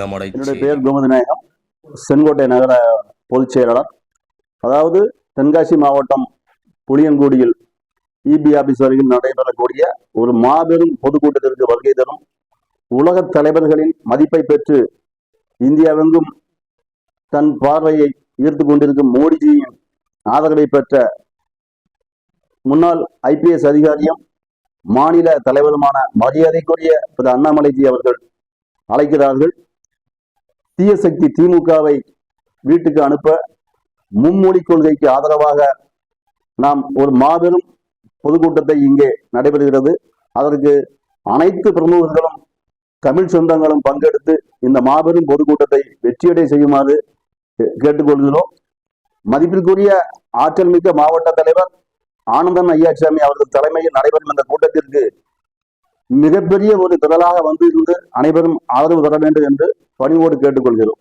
தினமடை என்னுடைய பெயர் கோமதிநாயகம் செங்கோட்டை நகர பொதுச் செயலாளர். அதாவது தென்காசி மாவட்டம் புளியங்குடியில் இபி ஆபீஸ் வரையில் நடைபெறக்கூடிய ஒரு மாபெரும் பொதுக்கூட்டத்திற்கு வருகை தரும் உலகத் தலைவர்களின் மதிப்பை பெற்று இந்தியாவெங்கும் தன் பார்வையை ஈர்த்து கொண்டிருக்கும் மோடிஜியின் ஆதரவை பெற்ற முன்னாள் ஐபிஎஸ் அதிகாரியும் மாநில தலைவருமான மரியாதைக்குரிய திரு அண்ணாமலைஜி அவர்கள் அழைக்கிறார்கள். தீய சக்தி திமுகவை வீட்டுக்கு அனுப்ப மும்மொழி கொள்கைக்கு ஆதரவாக நாம் ஒரு மாபெரும் பொதுக்கூட்டத்தை இங்கே நடைபெறுகிறது. அதற்கு அனைத்து பிரமுகர்களும் தமிழ் சொந்தங்களும் பங்கெடுத்து இந்த மாபெரும் பொதுக்கூட்டத்தை வெற்றியடை செய்யுமாறு கே- கேட்டுக்கொள்கிறோம். மதிப்பிற்குரிய ஆற்றல் மிக்க மாவட்ட தலைவர் ஆனந்தன் ஐயாச்சாமி அவர்கள் தலைமையில் நடைபெறும் இந்த கூட்டத்திற்கு மிகப்பெரிய ஒரு திரளாக வந்து இருந்து அனைவரும் ஆதரவு தர வேண்டும் என்று பணிவோடு கேட்டுக்கொள்கிறோம்.